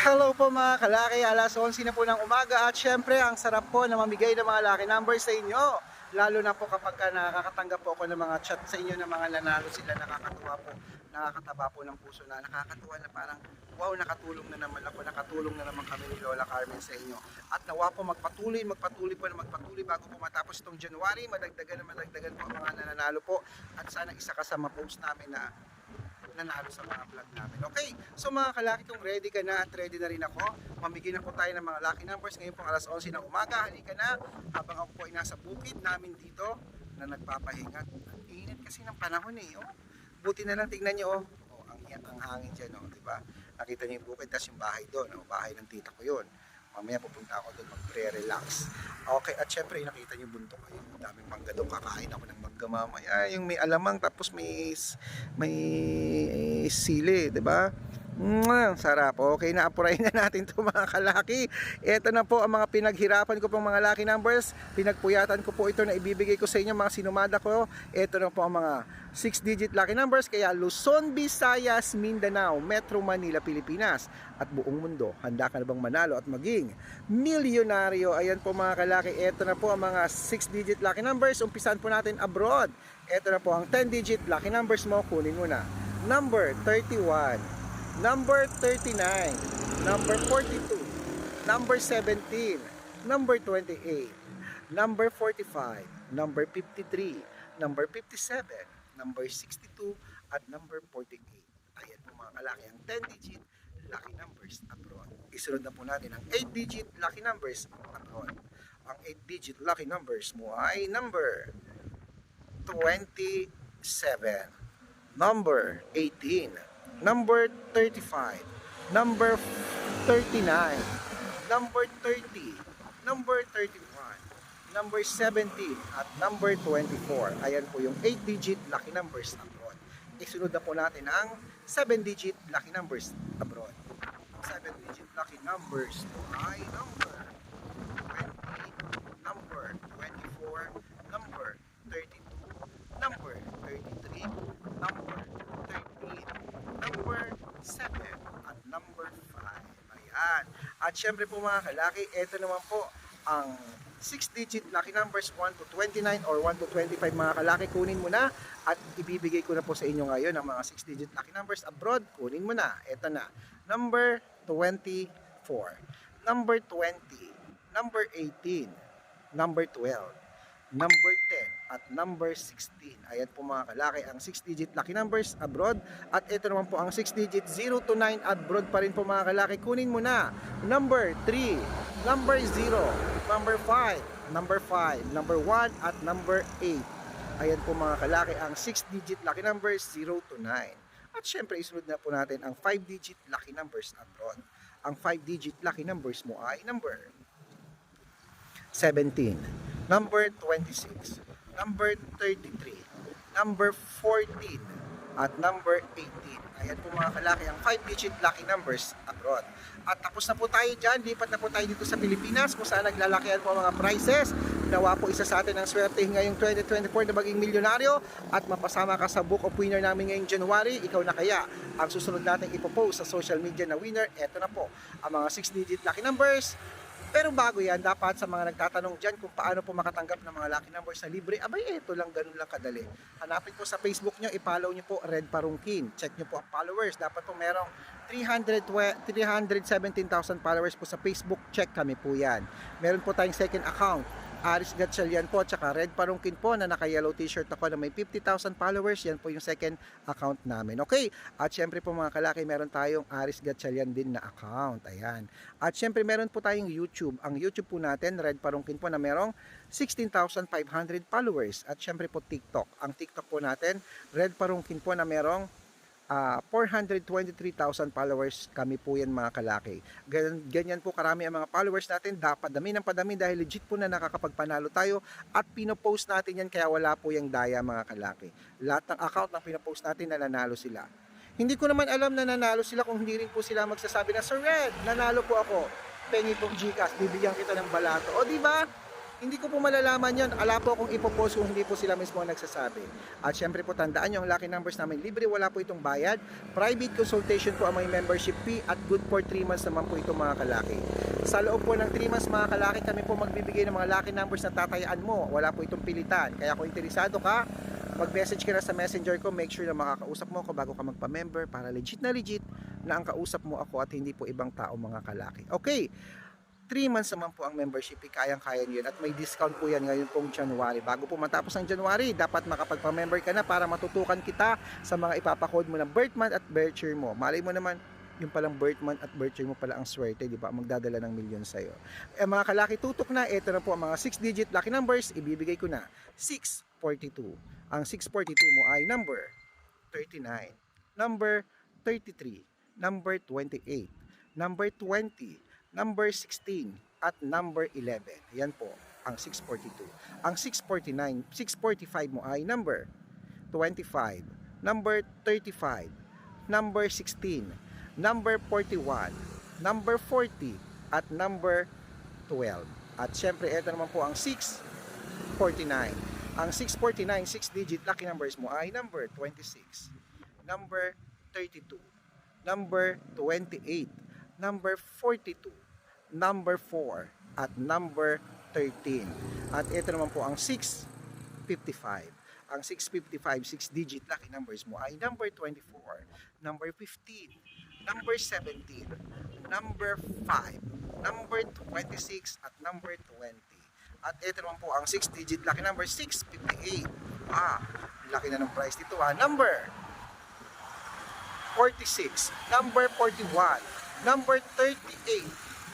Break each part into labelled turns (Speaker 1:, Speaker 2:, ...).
Speaker 1: Hello po mga kalaki, alas 11 na po ng umaga at syempre ang sarap po na mamigay ng mga lucky numbers sa inyo. Lalo na po kapag ka nakakatanggap po ako ng mga chat sa inyo ng mga nanalo sila, nakakatuwa po, nakakataba po ng puso na nakakatuwa na parang wow, nakatulong na naman ako, nakatulong na naman kami ni Lola Carmen sa inyo. At nawa po magpatuloy, magpatuloy po na magpatuloy bago po matapos itong January, madagdagan na madagdagan po ang mga nananalo po at sana isa ka sa ma-post namin na nanalo sa mga vlog namin. Okay, so mga kalaki kung ready ka na at ready na rin ako, mamigay na tayo ng mga lucky numbers ngayon pong alas 11 ng umaga. Halika na, habang ako po ay nasa bukid namin dito na nagpapahinga. Ang init kasi ng panahon eh. Oh. Buti na lang tignan nyo. Oh. Oh, ang, ang hangin dyan, oh, di ba? Nakita niyo yung bukid, tapos yung bahay doon. Oh, bahay ng tita ko yun. Mamaya pupunta ako doon mag-pre-relax. Okay, at syempre nakita niyo bundok ayun. Daming mangga doon. Kakain ako ng mangga mamaya. Yung may alamang tapos may may sili, 'di ba? Mwah, sarap. Okay, naapurahin na natin 'to mga kalaki. Ito na po ang mga pinaghirapan ko pong mga lucky numbers. Pinagpuyatan ko po ito na ibibigay ko sa inyo mga sinumada ko. Ito na po ang mga 6-digit lucky numbers kaya Luzon, Visayas, Mindanao, Metro Manila, Pilipinas at buong mundo. Handa ka na bang manalo at maging milyonaryo? Ayan po mga kalaki. Ito na po ang mga 6-digit lucky numbers. Umpisan po natin abroad. Ito na po ang 10-digit lucky numbers mo. Kunin mo na. Number 31, number 39, number 42, number 17, number 28, number 45, number 53, number 57, number 62, at number 48. Ayan po mga kalaki. Ang 10-digit lucky numbers abroad. Isunod na po natin ang 8-digit lucky numbers abroad. Ang 8-digit lucky numbers mo ay number 27, number 18, number 35, number 39, number 30, number 31, number 17, at number 24. Ayan po yung 8-digit lucky numbers abroad. Isunod na po natin ang 7-digit lucky numbers abroad. Ang 7-digit lucky numbers po ay number. 20, number 24, number 32, number 33, number 13, number 7, at number 5. Ayan. At syempre po mga kalaki, ito naman po ang 6-digit lucky numbers 1 to 29 or 1 to 25 mga kalaki, kunin mo na at ibibigay ko na po sa inyo ngayon ang mga 6-digit lucky numbers abroad, kunin mo na. Ito na. Number 24, number 20, number 18, number 12, number 10 at number 16. Ayan po mga kalaki ang 6-digit lucky numbers abroad. At ito naman po ang 6-digit 0 to 9 abroad pa rin po mga kalaki. Kunin mo na. Number 3, number 0, number 5, number 5, number 1 at number 8. Ayan po mga kalaki ang 6-digit lucky numbers 0 to 9. At syempre isunod na po natin ang 5-digit lucky numbers abroad. Ang 5-digit lucky numbers mo ay number 17, number 26, number 33, number 14, at number 18. Ayan po mga kalaki ang 5-digit lucky numbers abroad. At tapos na po tayo dyan, lipat na po tayo dito sa Pilipinas kung saan naglalakihan po mga prices. Nawa po isa sa atin ang swerte ngayong 2024 na maging milyonaryo at mapasama ka sa book of winner namin ngayong January. Ikaw na kaya ang susunod natin ipopost sa social media na winner. Eto na po ang mga 6-digit lucky numbers pero bago yan, dapat sa mga nagtatanong dyan kung paano po makatanggap ng mga lucky numbers na libre, abay, eto lang, ganun lang kadali. Hanapin po sa Facebook nyo, i-follow nyo po Red Parungkin. Check nyo po ang followers. Dapat po merong 300, 317,000 followers po sa Facebook. Check kami po yan. Meron po tayong second account. Aris Gatchalian po, tsaka Red Parungkin po na naka-yellow t-shirt ako na may 50,000 followers. Yan po yung second account namin. Okay? At syempre po mga kalaki, meron tayong Aris Gatchalian din na account. Ayan. At syempre meron po tayong YouTube. Ang YouTube po natin, Red Parungkin po na merong 16,500 followers. At syempre po TikTok. Ang TikTok po natin, Red Parungkin po na merong ah, 423,000 followers kami po yan mga kalaki. Ganyan, ganyan po karami ang mga followers natin. Dapat dami ng padami dahil legit po na nakakapagpanalo tayo at pinopost natin yan kaya wala po yung daya mga kalaki. Lahat ng account na pinopost natin nananalo sila. Hindi ko naman alam na nanalo sila kung hindi rin po sila magsasabi na Sir Red, nanalo po ako. Pengi pong Gcash, bibigyan kita ng balato. O di ba? Hindi ko po malalaman yon. Ala po kung ipopost kung hindi po sila mismo nagsasabi. At syempre po tandaan nyo, ang lucky numbers namin libre, wala po itong bayad. Private consultation po ang may membership fee at good for 3 months naman po ito mga kalaki. Sa loob po ng 3 months mga kalaki, kami po magbibigay ng mga lucky numbers na tatayaan mo. Wala po itong pilitan. Kaya kung interesado ka, mag-message ka na sa messenger ko, make sure na makakausap mo ako bago ka magpa-member para legit na legit na ang kausap mo ako at hindi po ibang tao mga kalaki. Okay, 3 months naman po ang membership, eh, kayang-kaya nyo yun. At may discount po yan ngayon pong January. Bago po matapos ang January, dapat makapagpa-member ka na para matutukan kita sa mga ipapakode mo ng birth month at birth year mo. Malay mo naman, yung palang birth month at birth year mo pala ang swerte, di ba? Magdadala ng milyon sa'yo. Eh mga kalaki, tutok na. Ito na po ang mga 6-digit lucky numbers. Ibibigay ko na. 642. Ang 642 mo ay number 39, number 33, number 28, number 20, number 16, at number 11. Yan po ang 642. Ang 649, 645 mo ay number 25, number 35, number 16, number 41, number 40, at number 12. At syempre, ito naman po ang 649. Ang 649, 6-digit lucky numbers mo ay number 26, number 32, number 28, number 42, number 4, at number 13. At ito naman po ang 655. Ang 655, 6-digit lucky numbers mo ay number 24, number 15, number 17, number 5, number 26, at number 20. At ito naman po ang 6-digit lucky number 658. Ah, laki na ng price dito ah. Number 46, number 41, number 38,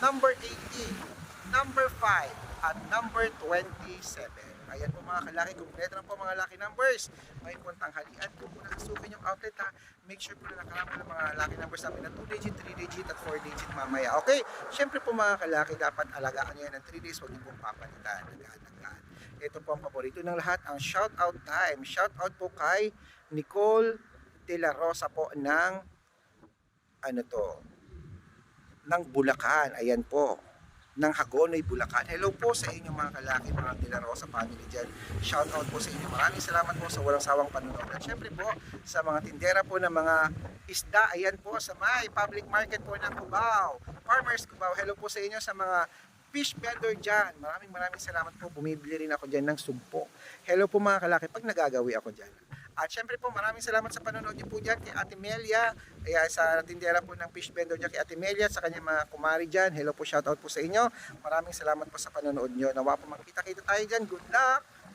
Speaker 1: number 18, number 5, at number 27. Ayan po mga kalaki, kumpleto na po mga lucky numbers. May puntang halian po kung nakasukin yung outlet ha. Make sure po na nakarama ng mga lucky numbers namin na 2 digit, 3 digit, at 4 digit mamaya. Okay, syempre po mga kalaki, dapat alagaan nyo yan ng 3 days, huwag niyo pong papalitan. Agad-agad. Ito po ang paborito ng lahat, ang shout out time. Shout out po kay Nicole De La Rosa po ng ano to, ng Bulacan. Ayan po ng Hagonoy, Bulacan. Hello po sa inyo mga kalaki, mga De La Rosa family dyan. Shout out po sa inyo. Maraming salamat po sa walang sawang panunood. At syempre po sa mga tindera po ng mga isda, ayan po sa may public market po ng Cubao. Farmers Cubao, hello po sa inyo sa mga fish vendor dyan. Maraming maraming salamat po. Bumibili rin ako dyan ng sugpo. Hello po mga kalaki pag nagagawi ako dyan. At syempre po, maraming salamat sa panonood niyo po dyan kay Ate Melia, kaya sa tindera po ng fish vendor dyan kay Ate Melia, sa kanyang mga kumari dyan. Hello po, shoutout po sa inyo. Maraming salamat po sa panonood niyo. Nawa po makita-kita tayo dyan. Good luck!